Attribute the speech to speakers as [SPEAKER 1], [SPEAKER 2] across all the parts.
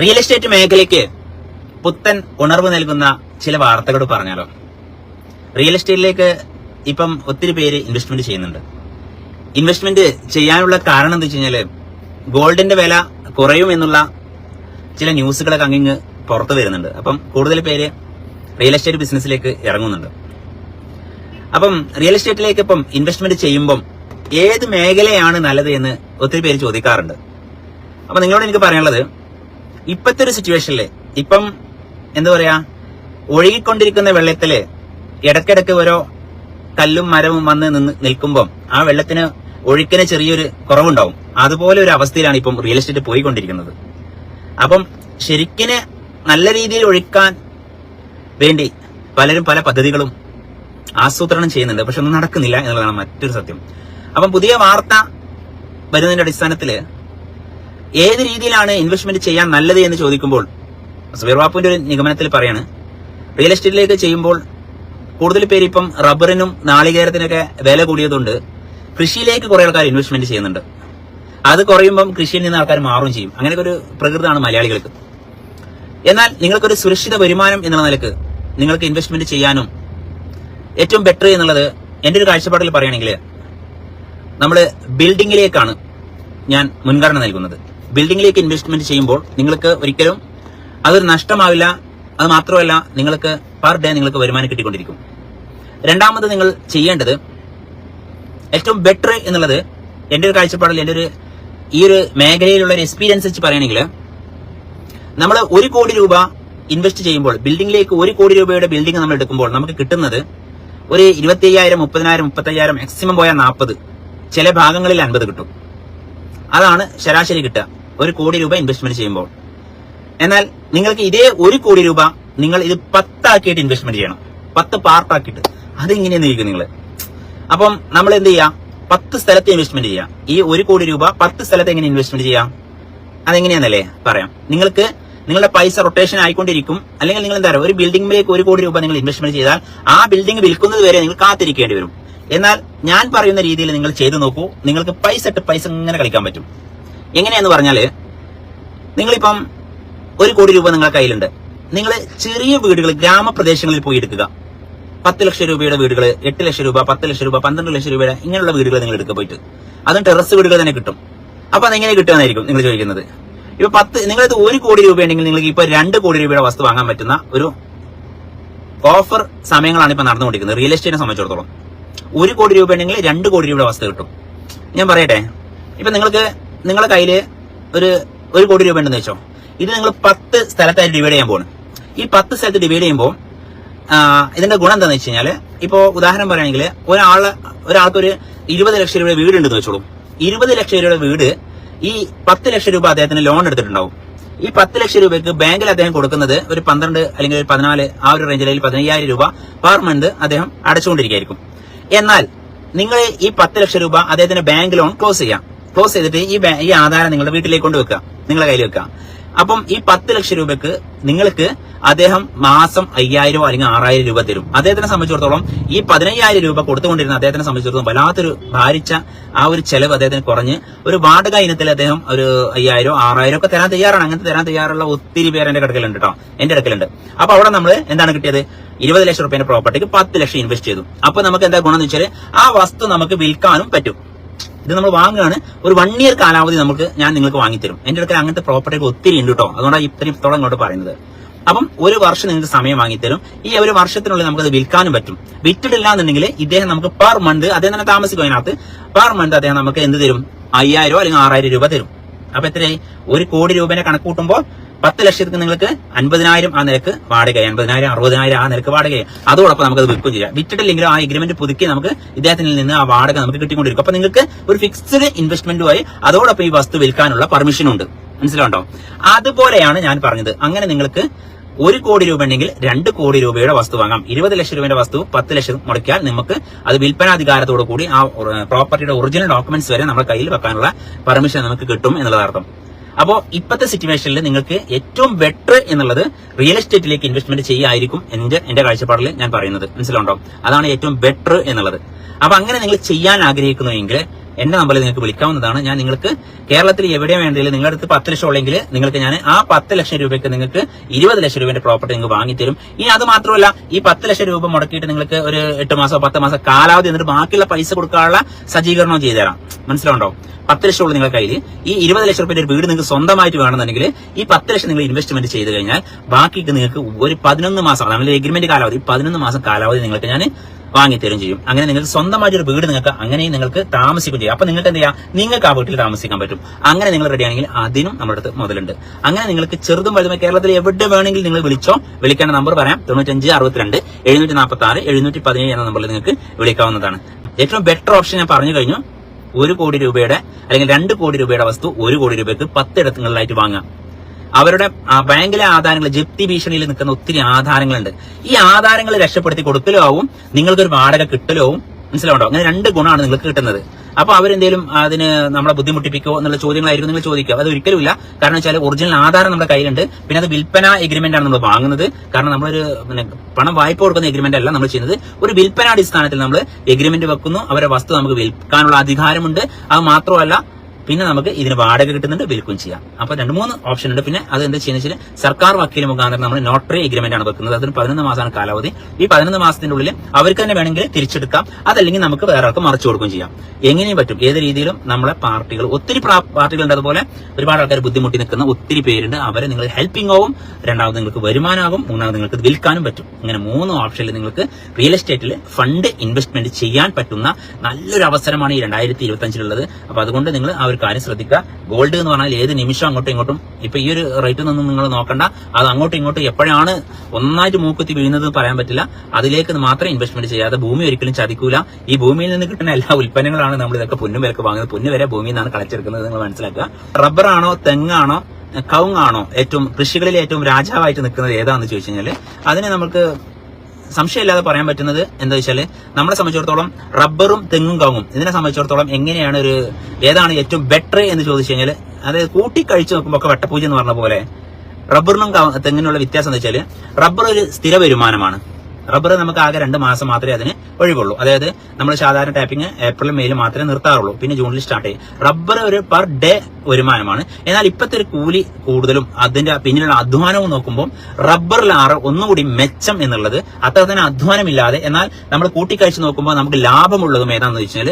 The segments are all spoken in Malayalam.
[SPEAKER 1] റിയൽ എസ്റ്റേറ്റ് മേഖലയ്ക്ക് പുത്തൻ ഉണർവ് നൽകുന്ന ചില വാർത്തകൾ പറഞ്ഞാലോ? റിയൽ എസ്റ്റേറ്റിലേക്ക് ഇപ്പം ഒത്തിരി പേര് ഇൻവെസ്റ്റ്മെന്റ് ചെയ്യുന്നുണ്ട്. ഇൻവെസ്റ്റ്മെന്റ് ചെയ്യാനുള്ള കാരണം എന്താ വെച്ച് ഗോൾഡിന്റെ വില കുറയും എന്നുള്ള ചില ന്യൂസുകളൊക്കെ അങ്ങിങ്ങ് പുറത്തു വരുന്നുണ്ട്. അപ്പം കൂടുതൽ പേര് റിയൽ എസ്റ്റേറ്റ് ബിസിനസ്സിലേക്ക് ഇറങ്ങുന്നുണ്ട്. അപ്പം റിയൽ എസ്റ്റേറ്റിലേക്ക് ഇപ്പം ഇൻവെസ്റ്റ്മെന്റ് ചെയ്യുമ്പം ഏത് മേഖലയാണ് നല്ലത് എന്ന് ഒത്തിരി പേര് ചോദിക്കാറുണ്ട്. അപ്പൊ നിങ്ങളോട് എനിക്ക് പറയാനുള്ളത് ഇപ്പോഴത്തെ ഒരു സിറ്റുവേഷനിൽ ഇപ്പം എന്താ പറയാ ഒഴുകിക്കൊണ്ടിരിക്കുന്ന വെള്ളത്തിൽ ഇടക്കിടക്ക് ഓരോ കല്ലും മരവും വന്ന് നിന്ന് നിൽക്കുമ്പോൾ ആ വെള്ളത്തിന് ഒഴുക്കിന് ചെറിയൊരു കുറവുണ്ടാവും. അതുപോലെ ഒരു അവസ്ഥയിലാണ് ഇപ്പം റിയൽ എസ്റ്റേറ്റ് പോയിക്കൊണ്ടിരിക്കുന്നത്. അപ്പം ശരിക്കിന് നല്ല രീതിയിൽ ഒഴുക്കാൻ വേണ്ടി പലരും പല പദ്ധതികളും ആസൂത്രണം ചെയ്യുന്നുണ്ട്. പക്ഷെ ഒന്നും നടക്കുന്നില്ല എന്നുള്ളതാണ് മറ്റൊരു സത്യം. അപ്പം പുതിയ വാർത്ത വരുന്നതിന്റെ അടിസ്ഥാനത്തിൽ ഏത് രീതിയിലാണ് ഇൻവെസ്റ്റ്മെന്റ് ചെയ്യാൻ നല്ലത് എന്ന് ചോദിക്കുമ്പോൾ സുബീർ ബാപ്പുവിന്റെ ഒരു നിഗമനത്തിൽ പറയാണ് റിയൽ എസ്റ്റേറ്റിലേക്ക് ചെയ്യുമ്പോൾ കൂടുതൽ പേര് ഇപ്പം റബ്ബറിനും നാളികേരത്തിനൊക്കെ വില കൂടിയതുകൊണ്ട് കൃഷിയിലേക്ക് കുറെ ആൾക്കാർ ഇൻവെസ്റ്റ്മെന്റ് ചെയ്യുന്നുണ്ട്. അത് കുറയുമ്പം കൃഷിയിൽ നിന്ന് ആൾക്കാർ മാറുകയും ചെയ്യും. അങ്ങനെയൊക്കെ ഒരു പ്രകൃതമാണ് മലയാളികൾക്ക്. എന്നാൽ നിങ്ങൾക്കൊരു സുരക്ഷിത വരുമാനം എന്നുള്ള നിലയ്ക്ക് നിങ്ങൾക്ക് ഇൻവെസ്റ്റ്മെന്റ് ചെയ്യാനും ഏറ്റവും ബെറ്റർ എന്നുള്ളത് എന്റെ ഒരു കാഴ്ചപ്പാടിൽ പറയുകയാണെങ്കിൽ നമ്മൾ ബിൽഡിങ്ങിലേക്കാണ് ഞാൻ മുൻഗണന നൽകുന്നത്. ബിൽഡിങ്ങിലേക്ക് ഇൻവെസ്റ്റ്മെന്റ് ചെയ്യുമ്പോൾ നിങ്ങൾക്ക് ഒരിക്കലും അതൊരു നഷ്ടമാവില്ല. അത് മാത്രമല്ല നിങ്ങൾക്ക് പെർ ഡേ നിങ്ങൾക്ക് വരുമാനം കിട്ടിക്കൊണ്ടിരിക്കും. രണ്ടാമത് നിങ്ങൾ ചെയ്യേണ്ടത് ഏറ്റവും ബെറ്റർ എന്നുള്ളത് എന്റെ ഒരു കാഴ്ചപ്പാടിൽ എന്റെ ഒരു ഈ ഒരു മേഖലയിലുള്ള ഒരു എക്സ്പീരിയൻസ് വെച്ച് പറയുകയാണെങ്കിൽ നമ്മൾ ഒരു കോടി രൂപ ഇൻവെസ്റ്റ് ചെയ്യുമ്പോൾ ബിൽഡിംഗിലേക്ക് ഒരു കോടി രൂപയുടെ ബിൽഡിംഗ് നമ്മൾ എടുക്കുമ്പോൾ നമുക്ക് കിട്ടുന്നത് ഒരു ഇരുപത്തി അയ്യായിരം മുപ്പതിനായിരം മുപ്പത്തയ്യായിരം മാക്സിമം പോയാൽ നാൽപ്പത്. ചില ഭാഗങ്ങളിൽ അൻപത് കിട്ടും. അതാണ് ശരാശരി കിട്ടുക. ഒരു കോടി രൂപ ഇൻവെസ്റ്റ്മെന്റ് ചെയ്യുമ്പോൾ. എന്നാൽ നിങ്ങൾക്ക് ഇതേ ഒരു കോടി രൂപ നിങ്ങൾ ഇത് പത്താക്കിയിട്ട് ഇൻവെസ്റ്റ്മെന്റ് ചെയ്യണം. പത്ത് പാർട്ടാക്കിയിട്ട്. അതെങ്ങനെയെന്ന് ചോദിക്കും നിങ്ങൾ അപ്പം നമ്മൾ എന്ത് ചെയ്യാം? പത്ത് സ്ഥലത്ത് ഇൻവെസ്റ്റ്മെന്റ് ചെയ്യാം. ഈ ഒരു കോടി രൂപ പത്ത് സ്ഥലത്ത് എങ്ങനെ ഇൻവെസ്റ്റ്മെന്റ് ചെയ്യാം? അതെങ്ങനെയാന്നല്ലേ പറയാം. നിങ്ങൾക്ക് നിങ്ങളുടെ പൈസ റൊട്ടേഷൻ ആയിക്കൊണ്ടിരിക്കും. അല്ലെങ്കിൽ നിങ്ങൾ എന്താ പറയുക? ഒരു ബിൽഡിംഗിലേക്ക് ഒരു കോടി രൂപ നിങ്ങൾ ഇൻവെസ്റ്റ്മെന്റ് ചെയ്താൽ ആ ബിൽഡിംഗ് വിൽക്കുന്നത് വരെ നിങ്ങൾ കാത്തിരിക്കേണ്ടി വരും. എന്നാൽ ഞാൻ പറയുന്ന രീതിയിൽ നിങ്ങൾ ചെയ്തു നോക്കൂ. നിങ്ങൾക്ക് പൈസ ഇട്ട് പൈസ ഇങ്ങനെ കളിക്കാൻ പറ്റും. എങ്ങനെയാന്ന് പറഞ്ഞാൽ നിങ്ങളിപ്പം ഒരു കോടി രൂപ നിങ്ങളുടെ കയ്യിലുണ്ട്. നിങ്ങൾ ചെറിയ വീടുകൾ ഗ്രാമപ്രദേശങ്ങളിൽ പോയി എടുക്കുക. പത്ത് ലക്ഷം രൂപയുടെ വീടുകൾ എട്ട് ലക്ഷം രൂപ പത്ത് ലക്ഷം രൂപ പന്ത്രണ്ട് ലക്ഷം രൂപയുടെ ഇങ്ങനെയുള്ള വീടുകൾ നിങ്ങൾ എടുക്കുക പോയിട്ട്. അതും ടെറസ് വീടുകൾ തന്നെ കിട്ടും. അപ്പൊ അതെങ്ങനെ കിട്ടുമെന്നായിരിക്കും നിങ്ങൾ ചോദിക്കുന്നത്. ഇപ്പൊ പത്ത് നിങ്ങളിത് ഒരു കോടി രൂപയുണ്ടെങ്കിൽ നിങ്ങൾക്ക് ഇപ്പൊ രണ്ട് കോടി രൂപയുടെ വസ്തു വാങ്ങാൻ പറ്റുന്ന ഒരു ഓഫർ സമയങ്ങളാണ് ഇപ്പൊ നടന്നുകൊണ്ടിരിക്കുന്നത്. റിയൽ എസ്റ്റേറ്റിനെ സംബന്ധിച്ചിടത്തോളം. ഒരു കോടി രൂപ ഉണ്ടെങ്കിൽ രണ്ട് കോടി രൂപയുടെ വസ്തു കിട്ടും. ഞാൻ പറയട്ടെ? ഇപ്പൊ നിങ്ങൾക്ക് നിങ്ങളുടെ കയ്യിൽ ഒരു ഒരു കോടി രൂപ ഉണ്ടെന്ന് വെച്ചോ. ഇത് നിങ്ങൾ പത്ത് സ്ഥലത്തായിട്ട് ഡിവൈഡ് ചെയ്യാൻ പോകണം ഈ പത്ത് സ്ഥലത്ത് ഡിവൈഡ് ചെയ്യുമ്പോൾ ഇതിന്റെ ഗുണം എന്താണെന്ന് വെച്ച് കഴിഞ്ഞാൽ ഇപ്പോൾ ഉദാഹരണം പറയുകയാണെങ്കിൽ ഒരാൾ ഒരാൾക്ക് ഒരു ഇരുപത് ലക്ഷം രൂപയുടെ വീട് ഉണ്ടെന്ന് വെച്ചോളൂ. ഇരുപത് ലക്ഷം രൂപയുടെ വീട് ഈ പത്ത് ലക്ഷം രൂപ അദ്ദേഹത്തിന് ലോൺ എടുത്തിട്ടുണ്ടാവും. ഈ പത്ത് ലക്ഷം രൂപയ്ക്ക് ബാങ്കിൽ അദ്ദേഹം കൊടുക്കുന്നത് ഒരു പന്ത്രണ്ട് അല്ലെങ്കിൽ ഒരു പതിനാല് ആ ഒരു റേഞ്ചിൽ അല്ലെങ്കിൽ പതിനയ്യായിരം രൂപ പെർ മന്ത് അദ്ദേഹം അടച്ചുകൊണ്ടിരിക്കുകയായിരിക്കും. എന്നാൽ നിങ്ങൾ ഈ പത്ത് ലക്ഷം രൂപ അദ്ദേഹത്തിന്റെ ബാങ്ക് ലോൺ ക്ലോസ് ചെയ്യാം. ക്ലോസ് ചെയ്തിട്ട് ഈ ഈ ആധാരം നിങ്ങളുടെ വീട്ടിലേക്ക് കൊണ്ട് വെക്കുക. നിങ്ങളുടെ കയ്യിൽ വെക്കുക. അപ്പം ഈ പത്ത് ലക്ഷം രൂപയ്ക്ക് നിങ്ങൾക്ക് അദ്ദേഹം മാസം അയ്യായിരമോ അല്ലെങ്കിൽ ആറായിരം രൂപ തരും. അദ്ദേഹത്തിനെ സംബന്ധിച്ചിടത്തോളം ഈ പതിനയ്യായിരം രൂപ കൊടുത്തുകൊണ്ടിരുന്ന അദ്ദേഹത്തിനെ സംബന്ധിച്ചിടത്തോളം വല്ലാത്തൊരു ഭാരിച്ച ആ ഒരു ചെലവ് അദ്ദേഹത്തിന് കുറഞ്ഞ് ഒരു വാടക ഇനത്തിൽ അദ്ദേഹം ഒരു അയ്യായിരം ആറായിരം ഒക്കെ തരാൻ തയ്യാറാണ്. അങ്ങനത്തെ തരാൻ തയ്യാറുള്ള ഒത്തിരി പേര് എന്റെ കിടക്കലുണ്ട് കേട്ടോ എന്റെ കിടക്കലുണ്ട്. അപ്പൊ അവിടെ നമ്മൾ എന്താണ് കിട്ടിയത്? ഇരുപത് ലക്ഷം റുപ്യന്റെ പ്രോപ്പർട്ടിക്ക് പത്ത് ലക്ഷം ഇൻവെസ്റ്റ് ചെയ്തു. അപ്പൊ നമുക്ക് എന്താ ഗുണം എന്ന് വെച്ചാൽ ആ വസ്തു നമുക്ക് വിൽക്കാനും പറ്റും. ഇത് നമ്മൾ വാങ്ങുകയാണ്. ഒരു വൺ ഇയർ കാലാവധി നമുക്ക് ഞാൻ നിങ്ങൾക്ക് വാങ്ങിത്തരും. എന്റെ അടുക്കൽ അങ്ങനത്തെ പ്രോപ്പർട്ടികൾ ഒത്തിരി ഉണ്ട് കേട്ടോ അതുകൊണ്ടാണ് ഇത്രയും ഇത്തോളം ഇങ്ങോട്ട് പറയുന്നത്. അപ്പം ഒരു വർഷം നിങ്ങൾക്ക് സമയം വാങ്ങിത്തരും. ഈ ഒരു വർഷത്തിനുള്ളിൽ നമുക്കത് വിൽക്കാനും പറ്റും. വിറ്റിട്ടില്ല എന്നുണ്ടെങ്കിൽ ഇദ്ദേഹം നമുക്ക് പെർ മന്ത് അദ്ദേഹം തന്നെ താമസിക്കും അതിനകത്ത്. പെർ മന്ത് അദ്ദേഹം നമുക്ക് എന്ത് തരും? അയ്യായിരം അല്ലെങ്കിൽ ആറായിരം രൂപ തരും. അപ്പൊ എത്രയായി? ഒരു കോടി രൂപേനെ കണക്ക് കൂട്ടുമ്പോൾ പത്ത് ലക്ഷത്തിന് നിങ്ങൾക്ക് അൻപതിനായിരം ആ നിരക്ക് വാടകയായി. അൻപതിനായിരം അറുപതിനായിരം ആ നിരക്ക് വാടകയായി. അതോടൊപ്പം നമുക്ക് അത് വിൽക്കുകയും ചെയ്യാം. വിറ്റിട്ടില്ലെങ്കിലും ആ എഗ്രിമെന്റ് പുതുക്കി നമുക്ക് ഇദ്ദേഹത്തിൽ നിന്ന് ആ വാടക നമുക്ക് കിട്ടിക്കൊണ്ടിരിക്കും. അപ്പൊ നിങ്ങൾക്ക് ഒരു ഫിക്സ്ഡ് ഇൻവെസ്റ്റ്മെന്റുമായി അതോടൊപ്പം ഈ വസ്തു വിൽക്കാനുള്ള പെർമിഷൻ ഉണ്ട്. മനസ്സിലുണ്ടോ അതുപോലെയാണ് ഞാൻ പറഞ്ഞത്. അങ്ങനെ നിങ്ങൾക്ക് ഒരു കോടി രൂപ ഉണ്ടെങ്കിൽ രണ്ട് കോടി രൂപയുടെ വസ്തു വാങ്ങാം. ഇരുപത് ലക്ഷം രൂപയുടെ വസ്തു പത്ത് ലക്ഷം മുടക്കിയാൽ നമുക്ക് അത് വിൽപ്പനാധികാരത്തോടു കൂടി ആ പ്രോപ്പർട്ടിയുടെ ഒറിജിനൽ ഡോക്യുമെന്റ്സ് വരെ നമ്മുടെ കയ്യിൽ വെക്കാനുള്ള പെർമിഷൻ നമുക്ക് കിട്ടും എന്നുള്ളത് അർത്ഥം. അപ്പോ ഇപ്പോഴത്തെ സിറ്റുവേഷനിൽ നിങ്ങൾക്ക് ഏറ്റവും ബെറ്റർ എന്നുള്ളത് റിയൽ എസ്റ്റേറ്റിലേക്ക് ഇൻവെസ്റ്റ്മെന്റ് ചെയ്യായിരിക്കും എന്റെ എന്റെ കാഴ്ചപ്പാടിൽ ഞാൻ പറയുന്നത്. മനസ്സിലുണ്ടോ? അതാണ് ഏറ്റവും ബെറ്റർ എന്നുള്ളത്. അപ്പൊ അങ്ങനെ നിങ്ങൾ ചെയ്യാൻ ആഗ്രഹിക്കുന്നുവെങ്കിൽ എന്റെ നമ്പറിൽ നിങ്ങൾക്ക് വിളിക്കാവുന്നതാണ്. ഞാൻ നിങ്ങൾക്ക് കേരളത്തിൽ എവിടെ വേണ്ടെങ്കിലും നിങ്ങളുടെ അടുത്ത് പത്ത് ലക്ഷം ഉള്ളെങ്കിൽ നിങ്ങൾക്ക് ഞാൻ ആ പത്ത് ലക്ഷം രൂപയ്ക്ക് നിങ്ങൾക്ക് ഇരുപത് ലക്ഷം രൂപയുടെ പ്രോപ്പർട്ടി നിങ്ങൾക്ക് വാങ്ങിത്തരും ഇനി അത് മാത്രമല്ല ഈ പത്ത് ലക്ഷം രൂപ മുടക്കിയിട്ട് നിങ്ങൾക്ക് ഒരു എട്ട് മാസമോ പത്ത് മാസം കാലാവധി എന്നിട്ട് ബാക്കിയുള്ള പൈസ കൊടുക്കാനുള്ള സജ്ജീകരണവും ചെയ്തുതരാം മനസ്സിലുണ്ടോ പത്ത് ലക്ഷം ഉള്ള നിങ്ങളുടെ കയ്യിൽ ഈ ഇരുപത് ലക്ഷം രൂപയുടെ ഒരു വീട് നിങ്ങൾക്ക് സ്വന്തമായിട്ട് വേണമെന്നുണ്ടെങ്കിൽ ഈ പത്ത് ലക്ഷം നിങ്ങൾ ഇൻവെസ്റ്റ്മെന്റ് ചെയ്ത് കഴിഞ്ഞാൽ ബാക്കിക്ക് നിങ്ങൾക്ക് ഒരു പതിനൊന്ന് മാസം അതാണ് എഗ്രിമെന്റ് കാലാവധി പതിനൊന്ന് മാസം കാലാവധി നിങ്ങൾക്ക് ഞാൻ വാങ്ങിത്തരും ചെയ്യും. അങ്ങനെ നിങ്ങൾക്ക് സ്വന്തമായിട്ട് ഒരു വീട് നിങ്ങൾക്ക് അങ്ങനെ നിങ്ങൾക്ക് താമസിക്കും ചെയ്യും. അപ്പൊ നിങ്ങൾക്ക് എന്ത് ചെയ്യാം? നിങ്ങൾക്ക് ആ വീട്ടിൽ താമസിക്കാൻ പറ്റും. അങ്ങനെ നിങ്ങൾ റെഡി ആണെങ്കിൽ അതിനും നമ്മുടെ അടുത്ത് മുതലുണ്ട്. അങ്ങനെ നിങ്ങൾക്ക് ചെറുതും വലുതും കേരളത്തിൽ എവിടെ വേണമെങ്കിലും നിങ്ങൾ വിളിച്ചോ വിളിക്കേണ്ട നമ്പർ പറയാം. തൊണ്ണൂറ്റഞ്ച് അറുപത്തിരണ്ട് എഴുന്നൂറ്റി നാൽപ്പത്തി ആറ് എഴുന്നൂറ്റി പതിനേഴ് എന്ന നമ്പറിൽ നിങ്ങൾക്ക് വിളിക്കാവുന്നതാണ്. ഏറ്റവും ബെറ്റർ ഓപ്ഷൻ ഞാൻ പറഞ്ഞു കഴിഞ്ഞു. ഒരു കോടി രൂപയുടെ അല്ലെങ്കിൽ രണ്ട് കോടി രൂപയുടെ വസ്തു ഒരു കോടി രൂപയ്ക്ക് പത്തിടങ്ങളിലായിട്ട് വാങ്ങാം അവരുടെ ബാങ്കിലെ ആധാരങ്ങൾ ജപ്തി ഭീഷണിയിൽ നിൽക്കുന്ന ഒത്തിരി ആധാരങ്ങളുണ്ട്. ഈ ആധാരങ്ങൾ രക്ഷപ്പെടുത്തി കൊടുക്കലോ ആവും നിങ്ങൾക്കൊരു വാടക കിട്ടലോ ആവും അങ്ങനെ രണ്ട് ഗുണമാണ് നിങ്ങൾക്ക് കിട്ടുന്നത്. അപ്പൊ അവരെന്തേലും അതിന് നമ്മളെ ബുദ്ധിമുട്ടിപ്പിക്കോ എന്നുള്ള ചോദ്യങ്ങളായിരിക്കും നിങ്ങൾ ചോദിക്കുക. അത് ഒരിക്കലുമില്ല. കാരണം വെച്ചാൽ ഒറിജിനൽ ആധാരം നമ്മുടെ കയ്യിലുണ്ട്. പിന്നെ അത് വിൽപ്പന എഗ്രിമെന്റ് ആണ് നമ്മൾ വാങ്ങുന്നത്. കാരണം നമ്മളൊരു പിന്നെ പണം വായ്പ കൊടുക്കുന്ന എഗ്രിമെന്റ് അല്ല നമ്മൾ ചെയ്യുന്നത്. ഒരു വിൽപ്പന അടിസ്ഥാനത്തിൽ നമ്മൾ എഗ്രിമെന്റ് വെക്കുന്നു. അവരുടെ വസ്തു നമുക്ക് വിൽക്കാനുള്ള അധികാരമുണ്ട്. അത് മാത്രമല്ല പിന്നെ നമുക്ക് ഇതിന് വാടക കിട്ടുന്നുണ്ട് വിൽക്കുകയും ചെയ്യാം. അപ്പൊ രണ്ട് മൂന്ന് ഓപ്ഷൻ ഉണ്ട്. പിന്നെ അത് എന്താ ചെയ്യുന്നത് വെച്ചാൽ സർക്കാർ വക്കീൽ മുഖാന്തരം നമ്മൾ നോട്ടറി എഗ്രിമെന്റ് ആണ് വെക്കുന്നത്. അതിന് പതിനൊന്ന് മാസമാണ് കാലാവധി. ഈ പതിനൊന്ന് മാസത്തിന്റെ ഉള്ളിൽ അവർക്ക് തന്നെ വേണമെങ്കിൽ തിരിച്ചെടുക്കാം. അതല്ലെങ്കിൽ നമുക്ക് വേറെ ആൾക്ക് മറിച്ചു കൊടുക്കുകയും ചെയ്യാം. എങ്ങനെയും പറ്റും. ഏത് രീതിയിലും നമ്മളെ പാർട്ടികൾ ഒത്തിരി പാർട്ടികളുണ്ട് അതുപോലെ ഒരുപാട് ആൾക്കാർ ബുദ്ധിമുട്ടി നിൽക്കുന്ന ഒത്തിരി പേരുണ്ട്. അവരെ നിങ്ങൾ ഹെൽപ്പിംഗ് ആവും. രണ്ടാമത് നിങ്ങൾക്ക് വരുമാനമാകും. മൂന്നാമത് നിങ്ങൾക്ക് വിൽക്കാനും പറ്റും. ഇങ്ങനെ മൂന്ന് ഓപ്ഷനിൽ നിങ്ങൾക്ക് റിയൽ എസ്റ്റേറ്റിൽ ഫണ്ട് ഇൻവെസ്റ്റ്മെന്റ് ചെയ്യാൻ പറ്റുന്ന നല്ലൊരു അവസരമാണ് ഈ രണ്ടായിരത്തി ഇരുപത്തി അഞ്ചിലുള്ളത് അപ്പൊ അതുകൊണ്ട് നിങ്ങൾ ആ ഒരു കാര്യം ശ്രദ്ധിക്കുക. ഗോൾഡ് എന്ന് പറഞ്ഞാൽ ഏത് നിമിഷം അങ്ങോട്ടും ഇങ്ങോട്ടും ഇപ്പൊ ഈ ഒരു റേറ്റിൽ നിന്നും നിങ്ങൾ നോക്കണ്ട. അത് അങ്ങോട്ടും ഇങ്ങോട്ടും എപ്പോഴാണ് ഒന്നായിട്ട് മൂക്കുത്തി വീഴുന്നത് പറയാൻ പറ്റില്ല. അതിലേക്ക് മാത്രം ഇൻവെസ്റ്റ്മെന്റ് ചെയ്യാതെ ഭൂമി ഒരിക്കലും ചതിക്കൂല. ഈ ഭൂമിയിൽ നിന്ന് കിട്ടുന്ന എല്ലാ ഉൽപ്പന്നങ്ങളാണ് നമ്മൾ ഇതൊക്കെ പൊന്നും വിലക്ക് വാങ്ങുന്നത്. പൊന്നു വരെ ഭൂമിയിൽ നിന്നാണ് കളച്ചെടുക്കുന്നത് നിങ്ങൾ മനസ്സിലാക്കുക. റബ്ബറാണോ തെങ്ങാണോ കവുങ്ങാണോ? ഏറ്റവും കൃഷികളിൽ ഏറ്റവും രാജാവായിട്ട് നിൽക്കുന്നത് ഏതാണെന്ന് ചോദിച്ചു കഴിഞ്ഞാൽ അതിനെ നമുക്ക് സംശയമില്ലാതെ പറയാൻ പറ്റുന്നത് എന്താ വെച്ചാൽ നമ്മളെ സംബന്ധിച്ചിടത്തോളം റബ്ബറും തെങ്ങും കവുങ്ങും ഇതിനെ സംബന്ധിച്ചിടത്തോളം എങ്ങനെയാണ് ഒരു ഏതാണ് ഏറ്റവും ബെറ്റർ എന്ന് ചോദിച്ചു കഴിഞ്ഞാൽ അതായത് കൂട്ടി കഴിച്ചു നോക്കുമ്പോൾ ഒക്കെ വട്ടപ്പൂജ എന്ന് പറഞ്ഞ പോലെ റബ്ബറിനും തെങ്ങിനുള്ള വ്യത്യാസം എന്താ വെച്ചാൽ റബ്ബർ ഒരു സ്ഥിര വരുമാനമാണ്. റബ്ബർ നമുക്ക് ആകെ രണ്ട് മാസം മാത്രമേ അതിന് ഒഴിവുള്ളൂ. അതായത് നമ്മൾ സാധാരണ ടാപ്പിംഗ് ഏപ്രിൽ മെയിൽ മാത്രമേ നിർത്താറുള്ളൂ. പിന്നെ ജൂണിൽ സ്റ്റാർട്ട് ചെയ്യും. റബ്ബർ ഒരു പെർ ഡേ വരുമാനമാണ്. എന്നാൽ ഇപ്പോഴത്തെ ഒരു കൂലി കൂടുതലും അതിന്റെ പിന്നിലുള്ള അധ്വാനവും നോക്കുമ്പോൾ റബ്ബറിലാണ് ഒന്നുകൂടി മെച്ചം എന്നുള്ളത് അത്രത്തിന് അധ്വാനമില്ലാതെ എന്നാൽ നമ്മൾ കൂട്ടിക്കഴിച്ച് നോക്കുമ്പോൾ നമുക്ക് ലാഭമുള്ളതും ഏതാണെന്ന് വെച്ചാൽ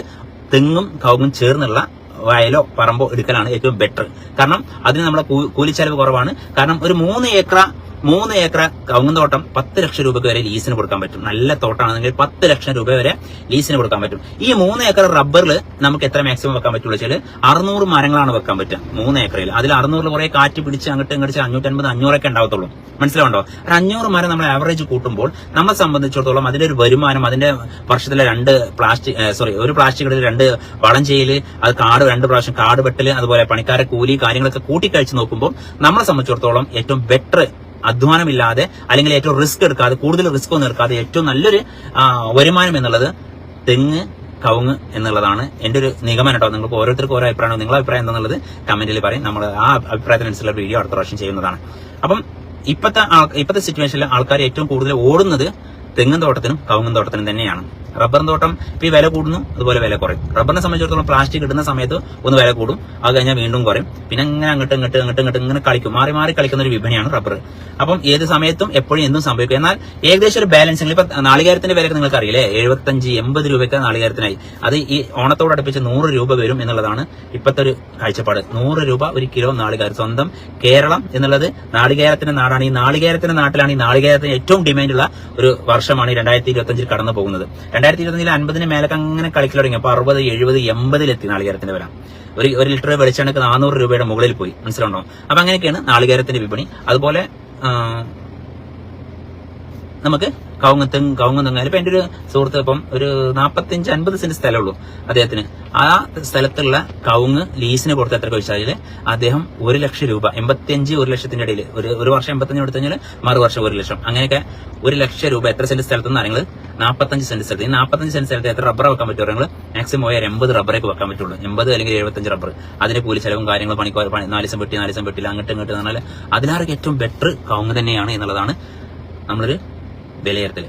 [SPEAKER 1] തെങ്ങും കവുങ്ങും ചേർന്നുള്ള വയലോ പറമ്പോ എടുക്കലാണ് ഏറ്റവും ബെറ്റർ കാരണം അതിന് നമ്മുടെ കൂലിച്ചെലവ് കുറവാണ്. കാരണം ഒരു മൂന്ന് ഏക്കർ മൂന്ന് ഏക്കർ കവുങ്ങും തോട്ടം പത്ത് ലക്ഷം രൂപയ്ക്ക് വരെ ലീസിന് കൊടുക്കാൻ പറ്റും. നല്ല തോട്ടമാണെങ്കിൽ പത്ത് ലക്ഷം രൂപ വരെ ലീസിന് കൊടുക്കാൻ പറ്റും. ഈ മൂന്ന് ഏക്കർ റബ്ബറിൽ നമുക്ക് എത്ര മാക്സിമം വെക്കാൻ പറ്റുള്ളൂ വെച്ചാൽ അറുന്നൂറ് മരങ്ങളാണ് വെക്കാൻ പറ്റുക മൂന്ന് ഏക്കറിൽ അതിൽ അറുന്നൂറിൽ കുറെ കാറ്റ് പിടിച്ച് അങ്ങോട്ട് ഇങ്ങോട്ട് അഞ്ഞൂറ്റൻപത് അഞ്ഞൂറൊക്കെ ഉണ്ടാവത്തുള്ളൂ. മനസ്സിലാവുണ്ടോ ഒരു അഞ്ഞൂറ് മരം നമ്മൾ ആവറേജ് കൂട്ടുമ്പോൾ നമ്മളെ സംബന്ധിച്ചിടത്തോളം അതിന്റെ ഒരു വരുമാനം അതിന്റെ വർഷത്തിലെ രണ്ട് പ്ലാസ്റ്റിക് സോറി ഒരു പ്ലാസ്റ്റിക്കിൽ രണ്ട് വളം ചെയ്യൽ അത് കാട് രണ്ട് പ്രാവശ്യം കാട് വെട്ടൽ അതുപോലെ പണിക്കാരെ കൂലി കാര്യങ്ങളൊക്കെ കൂട്ടിക്കഴിച്ച് നോക്കുമ്പോൾ നമ്മളെ സംബന്ധിച്ചിടത്തോളം ഏറ്റവും ബെറ്റർ അധ്വാനമില്ലാതെ അല്ലെങ്കിൽ ഏറ്റവും റിസ്ക് എടുക്കാതെ കൂടുതൽ റിസ്ക് ഒന്നും എടുക്കാതെ ഏറ്റവും നല്ലൊരു വരുമാനം എന്നുള്ളത് തെങ്ങ് കവുങ്ങ് എന്നുള്ളതാണ് എന്റെ ഒരു നിഗമനം കേട്ടോ. നിങ്ങൾക്ക് ഓരോരുത്തർക്കും ഓരോ അഭിപ്രായമാണ്. നിങ്ങളുടെ അഭിപ്രായം എന്താണെന്നുള്ളത് കമന്റിൽ പറയും. നമ്മൾ ആ അഭിപ്രായത്തിനനുസരിച്ചുള്ള വീഡിയോ അടുത്ത പ്രാവശ്യം ചെയ്യുന്നതാണ്. അപ്പം ഇപ്പോഴത്തെ ഇപ്പോഴത്തെ സിറ്റുവേഷനിൽ ആൾക്കാർ ഏറ്റവും കൂടുതൽ ഓടുന്നത് തെങ്ങും തോട്ടത്തിനും കവുങ്ങും തോട്ടത്തിനും തന്നെയാണ്. റബ്ബറും തോട്ടം ഇപ്പൊ ഈ വില കൂടുന്നു അതുപോലെ വില കുറയും. റബ്ബറിനെ സംബന്ധിച്ചിടത്തോളം പ്ലാസ്റ്റിക് ഇടുന്ന സമയത്ത് ഒന്ന് വില കൂടും. അത് കഴിഞ്ഞാൽ വീണ്ടും കുറയും. പിന്നെ ഇങ്ങനെ അങ്ങോട്ട് ഇങ്ങോട്ട് അങ്ങോട്ട് ഇങ്ങോട്ട് ഇങ്ങനെ കളിക്കും. മാറി മാറി കളിക്കുന്ന ഒരു വിപണിയാണ് റബ്ബർ. അപ്പം ഏത് സമയത്തും എപ്പോഴും എന്തും സംഭവിക്കും. എന്നാൽ ഏകദേശം ഒരു ബാലൻസിംഗ് ഇപ്പൊ നാളികേരത്തിന്റെ വിലയൊക്കെ നിങ്ങൾക്ക് അറിയില്ലേ എഴുപത്തഞ്ച് എൺപത് രൂപയ്ക്ക് നാളികേരത്തിനായി. അത് ഈ ഓണത്തോട് അടുപ്പിച്ച് നൂറ് രൂപ വരും എന്നുള്ളതാണ് ഇപ്പോഴത്തെ ഒരു കാഴ്ചപ്പാട്. നൂറ് രൂപ ഒരു കിലോ നാളികേരം. സ്വന്തം കേരളം എന്നുള്ളത് നാളികേരത്തിന്റെ നാടാണ്. ഈ നാളികേരത്തിന്റെ നാട്ടിലാണ് ഈ നാളികേരത്തിന് ഏറ്റവും ഡിമാൻഡുള്ള ഒരു വർഷമാണ് രണ്ടായിരത്തി ഇരുപത്തഞ്ചിൽ കടന്നു പോകുന്നത് രണ്ടായിരത്തി ഇരുപത്തി അഞ്ചിൽ അൻപതിന് മേലൊക്കെ അങ്ങനെ കളിക്കൽ തുടങ്ങി. അപ്പൊ അറുപത് എഴുപത് എൺപതിലെത്തി നാളികേരത്തിന്റെ വില ഒരു ഒരു ലിറ്റർ വെളിച്ചെണ്ണക്ക് നാനൂറ് രൂപയുടെ മുകളിൽ പോയി. മനസ്സിലുണ്ടോ അപ്പൊ അങ്ങനെയൊക്കെയാണ് നാളികേരത്തിന്റെ വിപണി. അതുപോലെ നമുക്ക് കവുങ്ങത്തും കവുങ്ങും തെങ്ങാലും ഇപ്പൊ ഒരു സുഹൃത്ത് ഇപ്പം ഒരു നാപ്പത്തഞ്ച് അൻപത് സെന്റ് സ്ഥലമുള്ളൂ അദ്ദേഹത്തിന്. ആ സ്ഥലത്തുള്ള കവുങ്ങ് ലീസിന് കൊടുത്ത എത്ര ചോദിച്ചാൽ അദ്ദേഹം ഒരു ലക്ഷം രൂപ എൺപത്തിയഞ്ച് ഒരു ലക്ഷത്തിന്റെ ഇടയിൽ ഒരു ഒരു വർഷം എൺപത്തഞ്ച് കൊടുത്തു കഴിഞ്ഞാൽ മറുവർഷം ഒരു ലക്ഷം. അങ്ങനെയൊക്കെ ഒരു ലക്ഷം രൂപ എത്ര സെന്റ് സ്ഥലത്തുനിന്ന് അറിയുന്നത് നാൽപ്പത്തഞ്ച് സെന്റ് സ്ഥലത്ത്. ഈ നാൽപ്പത്തഞ്ച് സെന്റ് സ്ഥലത്ത് എത്ര റബ്ബർ വെക്കാൻ പറ്റുമോ നിങ്ങൾ മാക്സിമം പോയാൽ എൺപത് റബ്ബറേക്ക് വെക്കാൻ പറ്റുള്ളൂ. എൺപത് അല്ലെങ്കിൽ എഴുപത്തഞ്ച് റബ്ബർ അതിന്റെ കൂലി ചെലവും കാര്യങ്ങളും പണിക്കോ പണി നാല് ദിവസം വെട്ടി നാല് ദിവസം വെട്ടില്ല അങ്ങോട്ട് ഇങ്ങോട്ട് എന്ന് പറഞ്ഞാൽ അതിലാറൊക്കെ ഏറ്റവും ബെറ്റർ കവുങ്ങ് തന്നെയാണ് എന്നുള്ളതാണ് നമ്മളൊരു വിലയിരുത്തൽ